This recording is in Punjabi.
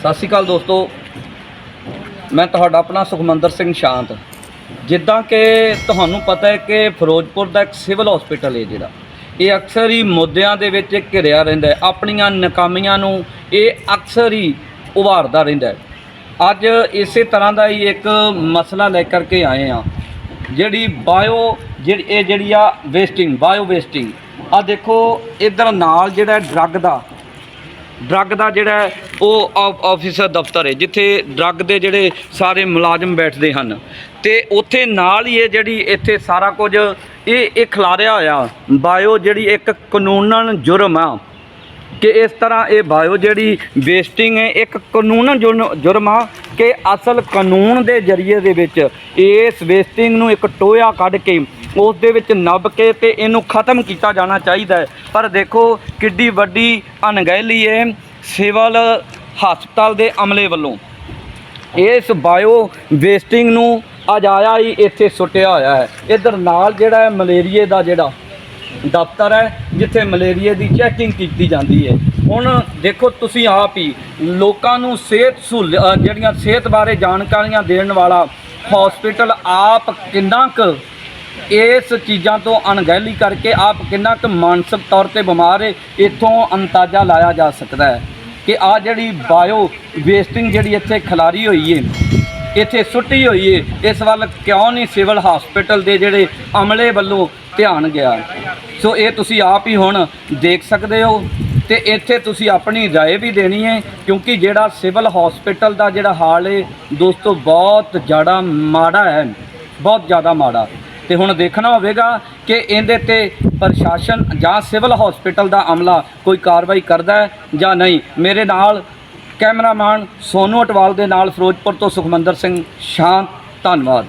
ਸਤਿ ਸ਼੍ਰੀ ਅਕਾਲ ਦੋਸਤੋ। ਮੈਂ ਤੁਹਾਡਾ ਆਪਣਾ ਸੁਖਮੰਦਰ ਸਿੰਘ ਸ਼ਾਂਤ। ਜਿੱਦਾਂ ਕਿ ਤੁਹਾਨੂੰ ਪਤਾ ਹੈ ਕਿ ਫਿਰੋਜ਼ਪੁਰ ਦਾ ਇੱਕ ਸਿਵਲ ਹਸਪੀਟਲ ਹੈ ਜਿਹੜਾ। ਇਹ ਅਕਸਰ ਹੀ ਮੁੱਦਿਆਂ ਦੇ ਵਿੱਚ ਘਿਰਿਆ ਰਹਿੰਦਾ ਹੈ। ਆਪਣੀਆਂ ਨਕਾਮੀਆਂ ਨੂੰ ਇਹ ਅਕਸਰ ਹੀ ਉਭਾਰਦਾ ਰਹਿੰਦਾ ਹੈ। ਅੱਜ ਇਸੇ ਤਰ੍ਹਾਂ ਦਾ ਹੀ ਇੱਕ ਮਸਲਾ ਲੈ ਕਰਕੇ ਆਏ ਆ ਜਿਹੜੀ ਬਾਇਓ, ਜਿਹੜੀ, ਇਹ ਜਿਹੜੀ ਆ ਵੇਸਟਿੰਗ ਬਾਇਓ ਵੇਸਟਿੰਗ ਆ ਦੇਖੋ, ਇਧਰ ਨਾਲ ਜਿਹੜਾ ਡਰੱਗ ਦਾ ਡਰੱਗ ਦਾ ਜਿਹੜਾ ਉਹ ਆ- ਦਫ਼ਤਰ ਹੈ, ਜਿੱਥੇ ਡਰੱਗ ਦੇ ਜਿਹੜੇ ਸਾਰੇ ਮੁਲਾਜ਼ਮ ਬੈਠਦੇ ਹਨ। ਤੇ ਉੱਥੇ ਨਾਲ ਹੀ ਇਹ ਜਿਹੜੀ ਇੱਥੇ ਸਾਰਾ ਕੁਝ, ਇਹ ਇਹ ਖਿਲਾਰਿਆ ਹੋਇਆ, ਬਾਇਓ ਜਿਹੜੀ ਇੱਕ ਕਾਨੂੰਨਨ ਜੁਰਮ ਆ ਕਿ ਇਸ ਤਰ੍ਹਾਂ ਇਹ ਬਾਇਓ ਜਿਹੜੀ ਵੇਸਟਿੰਗ ਹੈ, ਇੱਕ ਕਾਨੂੰਨ ਜੁਰਮ- ਜੁਰਮ ਆ ਕਿ ਅਸਲ ਕਾਨੂੰਨ ਦੇ ਜ਼ਰੀਏ ਦੇ ਵਿੱਚ ਇਸ ਵੇਸਟਿੰਗ ਨੂੰ ਇੱਕ ਟੋਇਆ ਕੱਢ ਕੇ ਉਸ ਦੇ ਵਿੱਚ ਨੱਬ ਕੇ ਤੇ ਇਹਨੂੰ ਖਤਮ ਕੀਤਾ ਜਾਣਾ ਚਾਹੀਦਾ ਹੈ। ਪਰ ਦੇਖੋ, ਕਿੱਡੀ ਵੱਡੀ ਅਣਗਹਿਲੀ ਹੈ ਸਿਵਲ ਹਸਪਤਾਲ ਦੇ ਅਮਲੇ ਵੱਲੋਂ। ਇਸ ਬਾਇਓ ਵੇਸਟਿੰਗ ਨੂੰ ਅਜਾਇਆ ਹੀ ਇੱਥੇ ਸੁੱਟਿਆ ਹੋਇਆ ਹੈ। ਇਧਰ ਨਾਲ ਜਿਹੜਾ ਹੈ, ਮਲੇਰੀਏ ਦਾ ਜਿਹੜਾ ਦਫ਼ਤਰ ਹੈ, ਜਿੱਥੇ ਮਲੇਰੀਏ ਦੀ ਚੈਕਿੰਗ ਕੀਤੀ ਜਾਂਦੀ ਹੈ। ਹੁਣ ਦੇਖੋ ਤੁਸੀਂ ਆਪ ਹੀ, ਲੋਕਾਂ ਨੂੰ ਸਿਹਤ ਸਹੂਲ ਜਿਹੜੀਆਂ ਸਿਹਤ ਬਾਰੇ ਜਾਣਕਾਰੀਆਂ ਦੇਣ ਵਾਲਾ ਹਸਪੀਟਲ ਆਪ ਕਿੰਨਾ ਕੁ ਇਸ ਚੀਜ਼ਾਂ ਤੋਂ ਅਣਗਹਿਲੀ ਕਰਕੇ ਆਪ ਕਿੰਨਾ ਕੁ ਮਾਨਸਿਕ ਤੌਰ ਤੇ ਬਿਮਾਰ ਹੈ, ਇਥੋਂ ਅੰਦਾਜ਼ਾ ਲਾਇਆ ਜਾ ਸਕਦਾ ਹੈ ਕਿ ਆ ਜਿਹੜੀ ਬਾਇਓ ਵੇਸਟਿੰਗ ਜਿਹੜੀ ਇੱਥੇ ਖਿਲਾਰੀ ਹੋਈ ਹੈ ਇੱਥੇ ਸੁੱਟੀ ਹੋਈ ਹੈ ਇਸ ਵੱਲ ਕਿਉਂ ਨਹੀਂ ਸਿਵਲ ਹਸਪੀਟਲ ਦੇ ਜਿਹੜੇ ਅਮਲੇ ਵੱਲੋਂ ਧਿਆਨ ਗਿਆ? ਸੋ ਇਹ ਤੁਸੀਂ ਆਪ ਹੀ ਹੁਣ ਦੇਖ ਸਕਦੇ ਹੋ ਤੇ ਇੱਥੇ ਤੁਸੀਂ ਆਪਣੀ رائے ਵੀ ਦੇਣੀ ਹੈ ਕਿਉਂਕਿ ਜਿਹੜਾ ਸਿਵਲ ਹਸਪੀਟਲ ਦਾ ਜਿਹੜਾ ਹਾਲ ਹੈ ਦੋਸਤੋ ਬਹੁਤ ਜ਼ਿਆਦਾ ਮਾੜਾ ਹੈ ਬਹੁਤ ਜ਼ਿਆਦਾ ਮਾੜਾ ਤੇ ਹੁਣ ਦੇਖਣਾ ਹੋਵੇਗਾ ਕਿ ਇਹਦੇ ਤੇ ਪ੍ਰਸ਼ਾਸਨ ਜਾਂ ਸਿਵਲ ਹਸਪੀਟਲ ਦਾ ਅਮਲਾ ਕੋਈ ਕਾਰਵਾਈ ਕਰਦਾ ਹੈ ਜਾਂ ਨਹੀਂ ਮੇਰੇ ਨਾਲ ਕੈਮਰਾਮੈਨ ਸੋਨੂ ਅਟਵਾਲ ਦੇ ਨਾਲ ਫਿਰੋਜ਼ਪੁਰ ਤੋਂ ਸੁਖਮੰਦਰ ਸਿੰਘ ਸ਼ਾਂਤ ਧੰਨਵਾਦ